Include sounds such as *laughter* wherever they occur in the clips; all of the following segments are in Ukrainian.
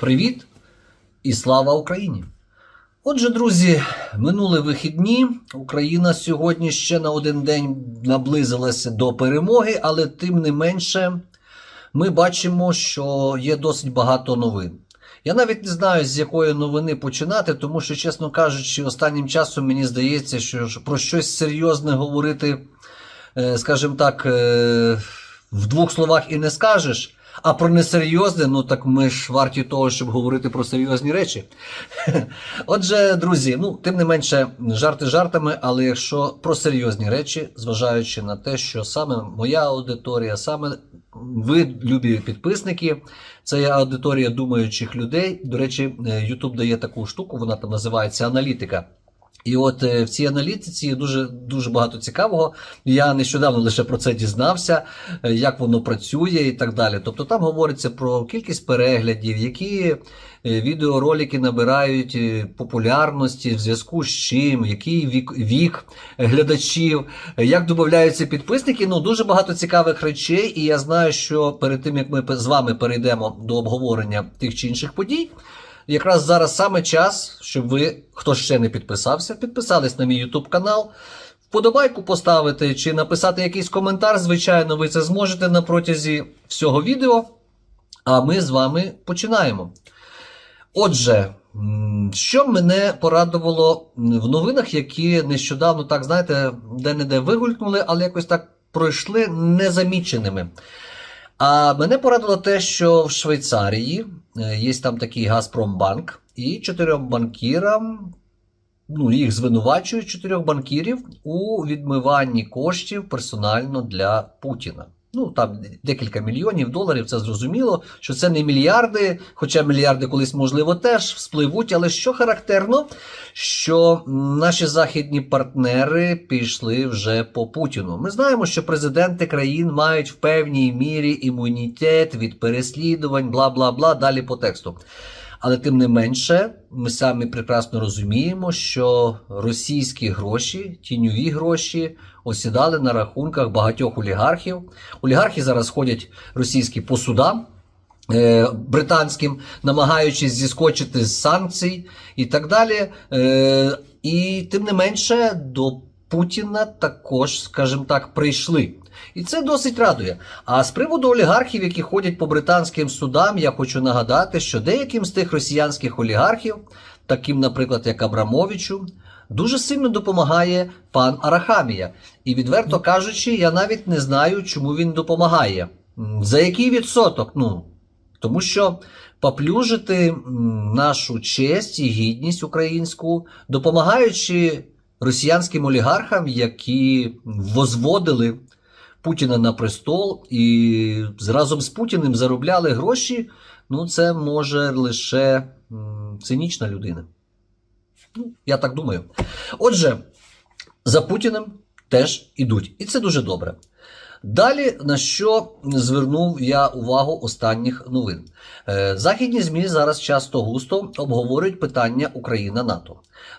Привіт і слава Україні! Отже, друзі, минули вихідні. Україна сьогодні ще на один день наблизилася до перемоги, але тим не менше ми бачимо, що є досить багато новин. Я навіть не знаю, з якої новини починати, тому що, чесно кажучи, останнім часом мені здається, що про щось серйозне говорити, е, скажімо так, е, в двох словах і не скажеш. А про несерйозне, ну так ми ж варті того, щоб говорити про серйозні речі. *laughs* Отже, друзі, ну тим не менше, жарти жартами, але якщо про серйозні речі, зважаючи на те, що саме моя аудиторія, саме ви, любі підписники, це є аудиторія думаючих людей. До речі, е, YouTube дає таку штуку, вона там називається аналітика. І от е, в цій аналітиці дуже дуже багато цікавого. Я нещодавно лише про це дізнався, е, як воно працює і так далі. Тобто там говориться про кількість переглядів, які е, відеоролики набирають популярності в зв'язку з чим, який вік, вік глядачів, як додаються підписники. Ну дуже багато цікавих речей. І я знаю, що перед тим як ми з вами перейдемо до обговорення тих чи інших подій. Якраз зараз саме час, щоб ви, хто ще не підписався, підписались на мій YouTube канал. Вподобайку поставити чи написати якийсь коментар. Звичайно, ви це зможете на протязі всього відео. А ми з вами починаємо. Отже, що мене порадувало в новинах, які нещодавно, так знаєте, де-не-де вигулькнули, але якось так пройшли незаміченими. А мене порадило те, що в Швейцарії е, є там такий Газпромбанк, і чотирьом банкірам, ну, їх звинувачують чотирьох банкірів у відмиванні коштів персонально для Путіна. Ну, там декілька мільйонів доларів, це зрозуміло, що це не мільярди, хоча мільярди колись, можливо, теж вспливуть. Але що характерно, що наші західні партнери пішли вже по Путіну. Ми знаємо, що президенти країн мають в певній мірі імунітет від переслідувань, бла бла бла, далі по тексту. Але тим не менше, ми самі прекрасно розуміємо, що російські гроші, тіньові гроші, осідали на рахунках багатьох олігархів. Олігархи зараз ходять російські по судам. е, Британським, намагаючись зіскочити з санкцій і так далі. Е, І тим не менше до Путіна також, скажімо так, прийшли. І це досить радує. А з приводу олігархів, які ходять по британським судам, я хочу нагадати, що деяким з тих росіянських олігархів, таким, наприклад, як Абрамовичу, дуже сильно допомагає пан Арахамія. І відверто кажучи, я навіть не знаю, чому він допомагає. За який відсоток? Ну, тому що поплюжити нашу честь і гідність українську, допомагаючи росіянським олігархам, які возводили Путіна на престол і разом з Путіним заробляли гроші, ну це може лише цинічна людина. Ну, я так думаю. Отже, за Путіним теж ідуть. І це дуже добре. Далі на що звернув я увагу останніх новин. Е, Західні ЗМІ зараз часто густо обговорюють питання Україна-НАТО.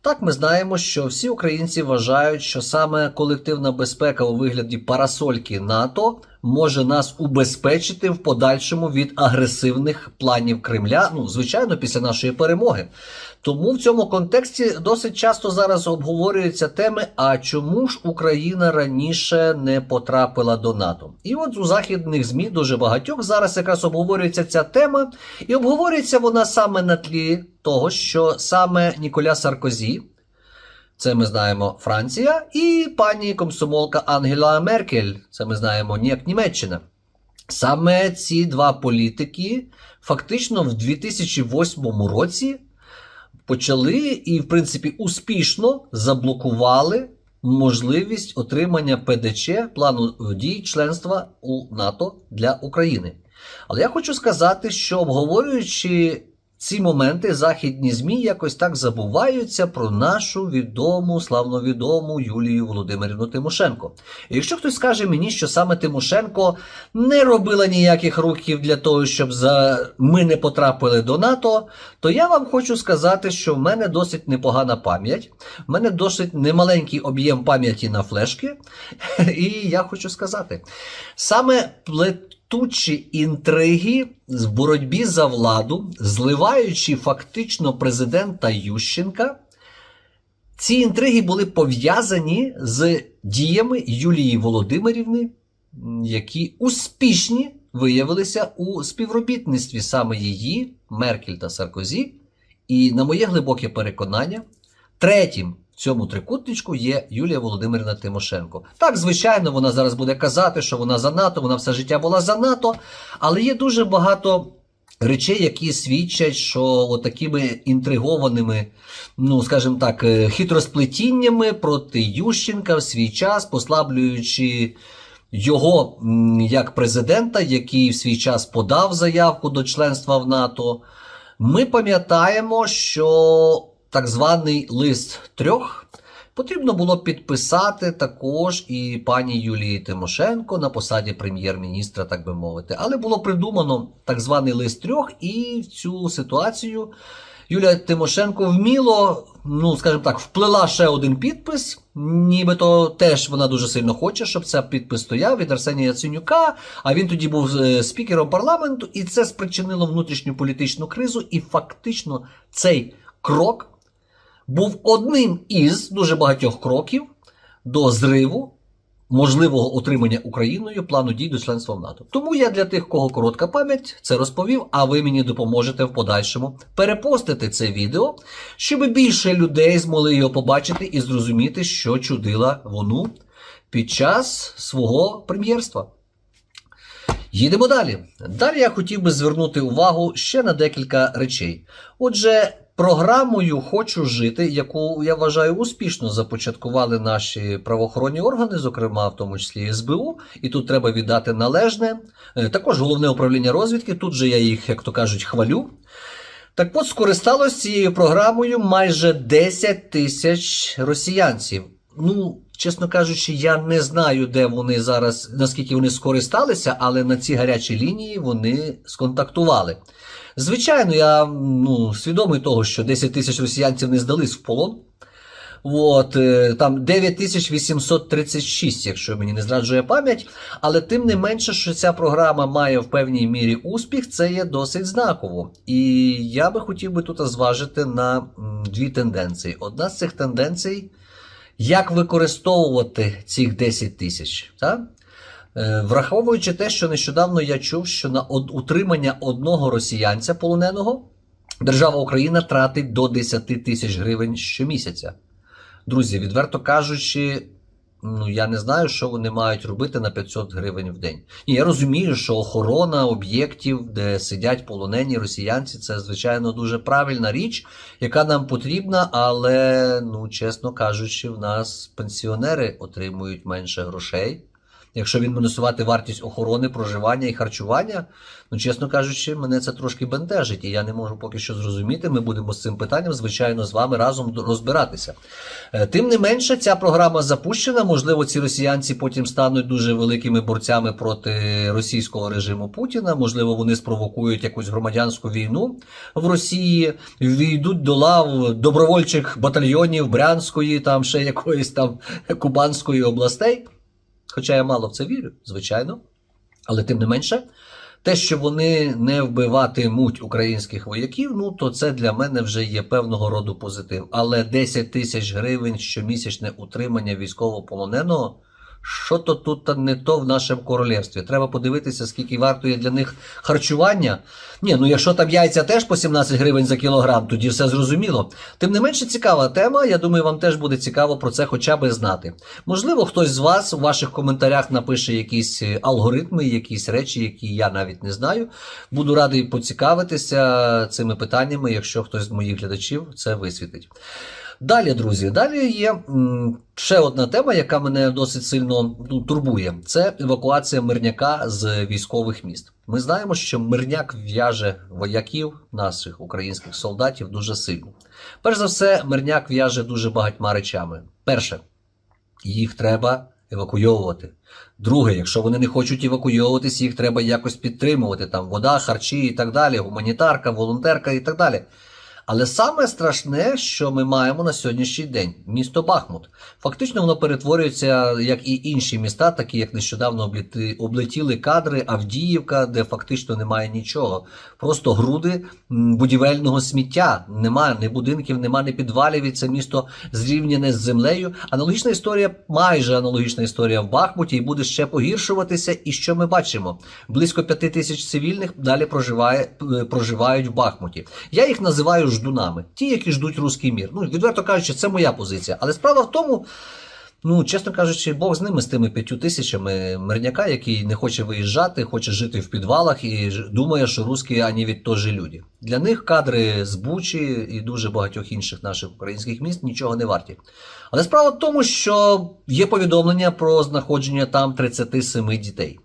Так, ми знаємо, що всі українці вважають, що саме колективна безпека у вигляді парасольки НАТО може нас убезпечити в подальшому від агресивних планів Кремля. Ну, звичайно, після нашої перемоги. Тому в цьому контексті досить часто зараз обговорюються теми: а чому ж Україна раніше не потрапила до НАТО? І от у західних змі дуже багатьох зараз якраз обговорюється ця тема, і обговорюється вона саме на тлі того, що саме Ніколя Саркозі. Це ми знаємо Франція, і пані комсомолка Ангела Меркель, це ми знаємо ніяк Німеччина. Саме ці два політики фактично в 2008 році почали і, в принципі, успішно заблокували можливість отримання ПДЧ плану дій членства у НАТО для України. Але я хочу сказати, що обговорюючи ці моменти, західні ЗМІ якось так забуваються про нашу відому, славновідому Юлію Володимирівну Тимошенко. І якщо хтось скаже мені, що саме Тимошенко не робила ніяких рухів для того, щоб за... ми не потрапили до НАТО, то я вам хочу сказати, що в мене досить непогана пам'ять, в мене досить немаленький об'єм пам'яті на флешки. *laughs* І я хочу сказати, саме плет- ростучі інтриги в боротьбі за владу, зливаючи фактично президента Ющенка. Ці інтриги були пов'язані з діями Юлії Володимирівни, які успішні виявилися у співробітництві саме її, Меркель та Саркозі. І, на моє глибоке переконання, третім в цьому трикутничку є Юлія Володимирівна Тимошенко. Так, звичайно, вона зараз буде казати, що вона за НАТО, вона все життя була за НАТО, але є дуже багато речей, які свідчать, що отакими інтригованими, ну скажімо так, е, хитросплетіннями проти Ющенка в свій час, послаблюючи його як президента, який в свій час подав заявку до членства в НАТО. Ми пам'ятаємо, що так званий лист трьох потрібно було підписати також і пані Юлії Тимошенко на посаді прем'єр-міністра, так би мовити. Але було придумано так званий лист трьох, і в цю ситуацію Юлія Тимошенко вміло, ну скажімо так, вплила ще один підпис. Нібито теж вона дуже сильно хоче, щоб цей підпис стояв від Арсенія Яценюка. А він тоді був е, спікером парламенту, і це спричинило внутрішню політичну кризу. І фактично цей крок був одним із дуже багатьох кроків до зриву можливого отримання Україною плану дій до членства в НАТО. Тому я для тих, кого коротка пам'ять, це розповів, а ви мені допоможете в подальшому перепостити це відео, щоб більше людей змогли його побачити і зрозуміти, що чудила вону під час свого прем'єрства. Їдемо далі. Далі я хотів би звернути увагу ще на декілька речей. Отже, програмою Хочу жити, яку я вважаю успішно започаткували наші правоохоронні органи, зокрема в тому числі СБУ, і тут треба віддати належне. Е, Також головне управління розвідки. Тут же я їх, як то кажуть, хвалю. Так от скористалось цією програмою майже 10 тисяч росіянців. Ну, чесно кажучи, я не знаю, де вони зараз, наскільки вони скористалися, але на ці гарячі лінії вони сконтактували. Звичайно, я ну, свідомий того, що 10 тисяч росіянців не здались в полон. От, е, там 9836, якщо мені не зраджує пам'ять. Але тим не менше, що ця програма має в певній мірі успіх, це є досить знаково. І я би хотів би тут зважити на дві тенденції. Одна з цих тенденцій як використовувати цих 10 тисяч. Так? Е, Враховуючи те, що нещодавно я чув, що на утримання одного росіянця полоненого держава Україна тратить до 10 тисяч гривень щомісяця. Друзі, відверто кажучи, ну я не знаю, що вони мають робити на 500 гривень в день. Ні, я розумію, що охорона об'єктів, де сидять полонені росіянці, це звичайно дуже правильна річ, яка нам потрібна, але, ну чесно кажучи, в нас пенсіонери отримують менше грошей. Якщо він мінусувати вартість охорони, проживання і харчування, ну чесно кажучи, мене це трошки бентежить, і я не можу поки що зрозуміти. Ми будемо з цим питанням, звичайно, з вами разом розбиратися. Е, Тим не менше, ця програма запущена. Можливо, ці росіянці потім стануть дуже великими борцями проти російського режиму Путіна. Можливо, вони спровокують якусь громадянську війну в Росії, війдуть до лав добровольчих батальйонів Брянської, там ще якоїсь там Кубанської областей. Хоча я мало в це вірю, звичайно. Але тим не менше, те, що вони не вбиватимуть українських вояків, ну то це для мене вже є певного роду позитив. Але 10 тисяч гривень щомісячне утримання військовополоненого. Що то тут не то в нашому королівстві? Треба подивитися, скільки вартує для них харчування. Ні, ну якщо там яйця теж по 17 гривень за кілограм, тоді все зрозуміло. Тим не менше цікава тема. Я думаю, вам теж буде цікаво про це хоча б знати. Можливо, хтось з вас у ваших коментарях напише якісь е, алгоритми, якісь речі, які я навіть не знаю. Буду радий поцікавитися цими питаннями, якщо хтось з моїх глядачів це висвітить. Далі, друзі, далі є ще одна тема, яка мене досить сильно ну, турбує. Це евакуація мирняка з військових міст. Ми знаємо, що мирняк в'яже вояків наших українських солдатів дуже сильно. Перш за все, мирняк в'яже дуже багатьма речами. Перше, їх треба евакуйовувати. Друге, якщо вони не хочуть евакуйовуватись, їх треба якось підтримувати. Там вода, харчі і так далі, гуманітарка, волонтерка і так далі. Але саме страшне, що ми маємо на сьогоднішній день місто Бахмут. Фактично воно перетворюється, як і інші міста, такі як нещодавно облетіли кадри Авдіївка, де фактично немає нічого. Просто груди будівельного сміття. Нема ні будинків, нема ні підвалів. І це місто зрівняне з землею. Аналогічна історія, майже аналогічна історія в Бахмуті, і буде ще погіршуватися. І що ми бачимо? Близько п'яти тисяч цивільних далі проживає, проживають в Бахмуті. Я їх називаю ждунами, ті, які ждуть руський мір. Ну, відверто кажучи, це моя позиція. Але справа в тому. Ну, чесно кажучи, Бог з ними, з тими п'ятью тисячами мирняка, який не хоче виїжджати, хоче жити в підвалах і думає, що русські ані від теж люди. Для них кадри з Бучі і дуже багатьох інших наших українських міст нічого не варті. Але справа в тому, що є повідомлення про знаходження там 37 дітей.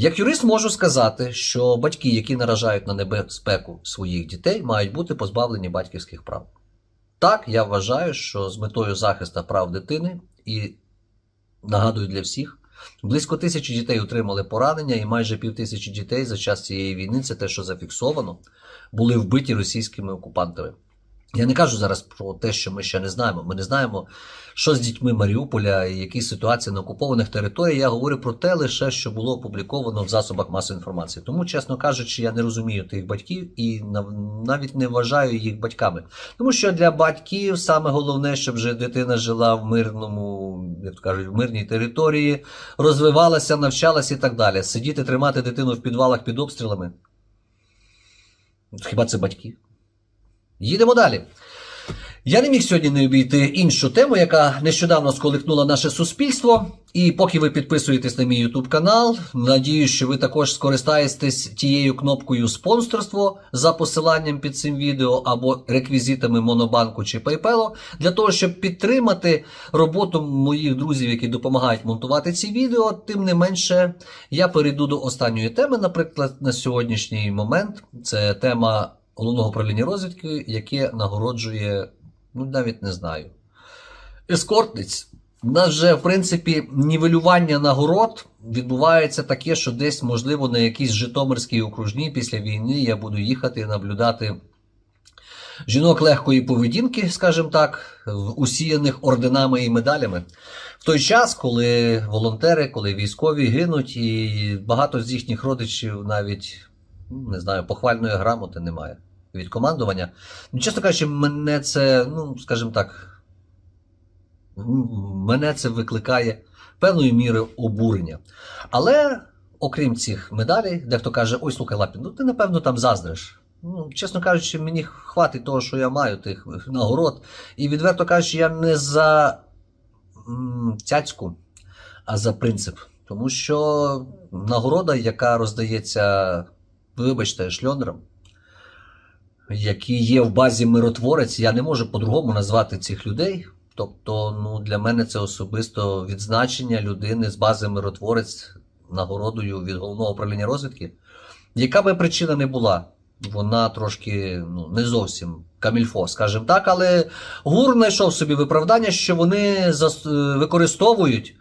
Як юрист можу сказати, що батьки, які наражають на небезпеку своїх дітей, мають бути позбавлені батьківських прав. Так, я вважаю, що з метою захисту прав дитини і нагадую для всіх, близько тисячі дітей отримали поранення, і майже пів тисячі дітей за час цієї війни, це те, що зафіксовано, були вбиті російськими окупантами. Я не кажу зараз про те, що ми ще не знаємо. Ми не знаємо, що з дітьми Маріуполя і які ситуації на окупованих територіях. Я говорю про те лише, що було опубліковано в засобах масової інформації. Тому, чесно кажучи, я не розумію тих батьків і навіть не вважаю їх батьками. Тому що для батьків саме головне, щоб дитина жила в мирному, як кажуть, в мирній території, розвивалася, навчалася і так далі. Сидіти, тримати дитину в підвалах під обстрілами. Хіба це батьки? Їдемо далі. Я не міг сьогодні не обійти іншу тему, яка нещодавно сколихнула наше суспільство. І поки ви підписуєтесь на мій YouTube канал, надію, що ви також скористаєтесь тією кнопкою спонсорство за посиланням під цим відео або реквізитами Монобанку чи PayPal, для того, щоб підтримати роботу моїх друзів, які допомагають монтувати ці відео. Тим не менше, я перейду до останньої теми, наприклад, на сьогоднішній момент. Це тема головного управління розвідки, яке нагороджує, ну навіть не знаю, ескортниць. У нас вже, в принципі, нівелювання нагород відбувається таке, що десь, можливо, на якійсь Житомирській окружній після війни я буду їхати і наблюдати жінок легкої поведінки, скажімо так, усіяних орденами і медалями. В той час, коли волонтери, коли військові гинуть, і багато з їхніх родичів навіть ну, не знаю, похвальної грамоти немає від командування. Ну, чесно кажучи, мене це, ну, скажімо так, мене це викликає певною мірою обурення. Але окрім цих медалей, дехто каже: ой, слухай, Лапін, ну ти напевно там заздриш. Ну, чесно кажучи, мені хватить того, що я маю, тих нагород. І відверто кажучи, я не за цяцьку, а за принцип. Тому що нагорода, яка роздається, вибачте, шльондрам, які є в базі миротворець, я не можу по-другому назвати цих людей. Тобто, ну, для мене це особисто відзначення людини з бази миротворець нагородою від головного управління розвідки. Яка би причина не була, вона трошки ну, не зовсім камільфо, скажімо так, але ГУР знайшов собі виправдання, що вони зас- використовують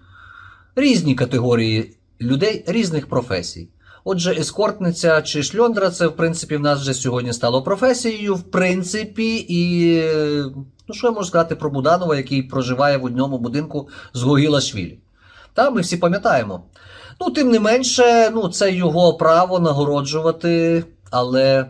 різні категорії людей різних професій. Отже, ескортниця чи шльондра це, в принципі, в нас вже сьогодні стало професією, в принципі, і ну що я можу сказати про Буданова, який проживає в одному будинку з Гогіла-Швілі. Та ми всі пам'ятаємо. Ну, тим не менше, ну, це його право нагороджувати, але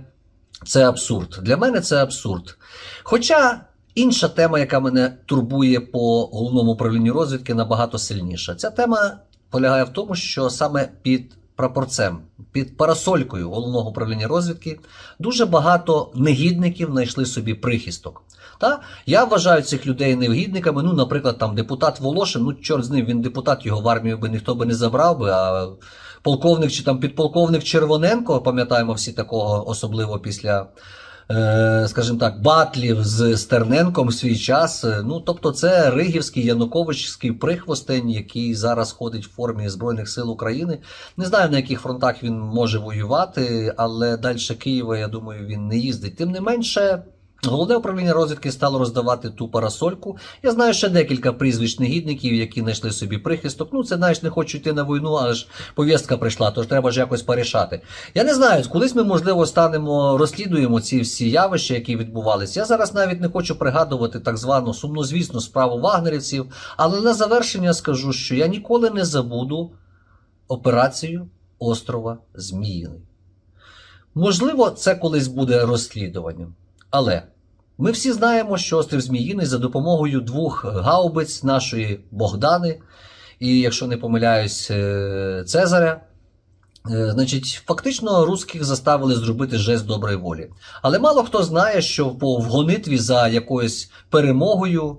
це абсурд. Для мене це абсурд. Хоча інша тема, яка мене турбує по головному управлінню розвідки, набагато сильніша. Ця тема полягає в тому, що саме під прапорцем, під парасолькою головного управління розвідки дуже багато негідників знайшли собі прихисток. Та я вважаю цих людей невгідниками. Ну, наприклад, там депутат Волошин, ну чорт з ним, він депутат, його в армію би ніхто би не забрав би. А полковник чи там підполковник Червоненко, пам'ятаємо всі такого, особливо після. Е, Скажімо так, батлів з Стерненком в свій час. Е, Ну, тобто, це Ригівський Януковичський прихвостень, який зараз ходить в формі Збройних сил України. Не знаю, на яких фронтах він може воювати, але далі Києва, я думаю, він не їздить. Тим не менше, Головне управління розвідки стало роздавати ту парасольку. Я знаю ще декілька прізвищ негідників, які знайшли собі прихисток. Ну, це знаєш, не хочу йти на війну, але ж повістка прийшла, тож треба ж якось порішати. Я не знаю, колись ми, можливо, станемо, розслідуємо ці всі явища, які відбувалися. Я зараз навіть не хочу пригадувати так звану сумнозвісну справу вагнерівців, але на завершення скажу, що я ніколи не забуду операцію острова Зміїний. Можливо, це колись буде розслідуванням. Але ми всі знаємо, що острів Зміїний за допомогою двох гаубиць нашої Богдани, і, якщо не помиляюсь, е, Цезаря. е, Значить, фактично русських заставили зробити жест доброї волі. Але мало хто знає, що в гонитві за якоюсь перемогою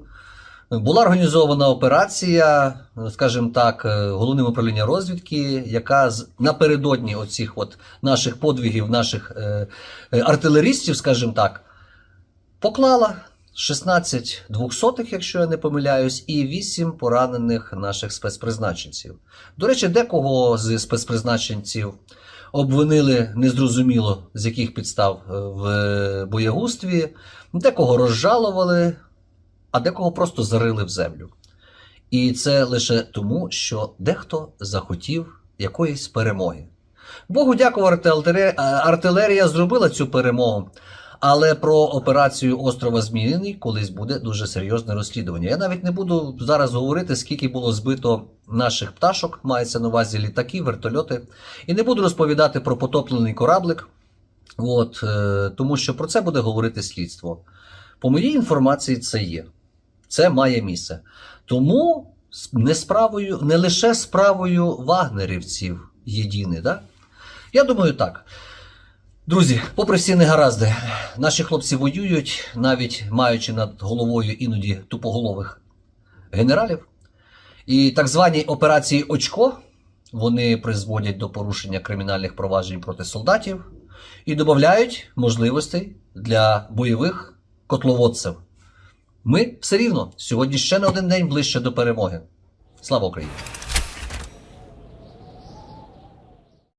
була організована операція, скажімо так, е, головним управління розвідки, яка напередодні оцих от наших подвигів, наших е, е, артилерістів, скажімо так, поклала 16 двохсотих, якщо я не помиляюсь, і 8 поранених наших спецпризначенців. До речі, декого з спецпризначенців обвинили незрозуміло з яких підстав е, в боєгустві, декого розжалували, а декого просто зарили в землю. І це лише тому, що дехто захотів якоїсь перемоги. Богу дякувати, артилерія, артилерія зробила цю перемогу. Але про операцію острова Зміїний колись буде дуже серйозне розслідування. Я навіть не буду зараз говорити, скільки було збито наших пташок, мається на увазі літаки, вертольоти, і не буду розповідати про потоплений кораблик, от, е, тому що про це буде говорити слідство. По моїй інформації, це є. Це має місце. Тому не справою, не лише справою вагнерівців єдине, да? Я думаю так. Друзі, попри всі негаразди, наші хлопці воюють, навіть маючи над головою іноді тупоголових генералів. І так звані операції Очко вони призводять до порушення кримінальних проваджень проти солдатів і додають можливостей для бойових котловодців. Ми все рівно сьогодні ще на один день ближче до перемоги. Слава Україні!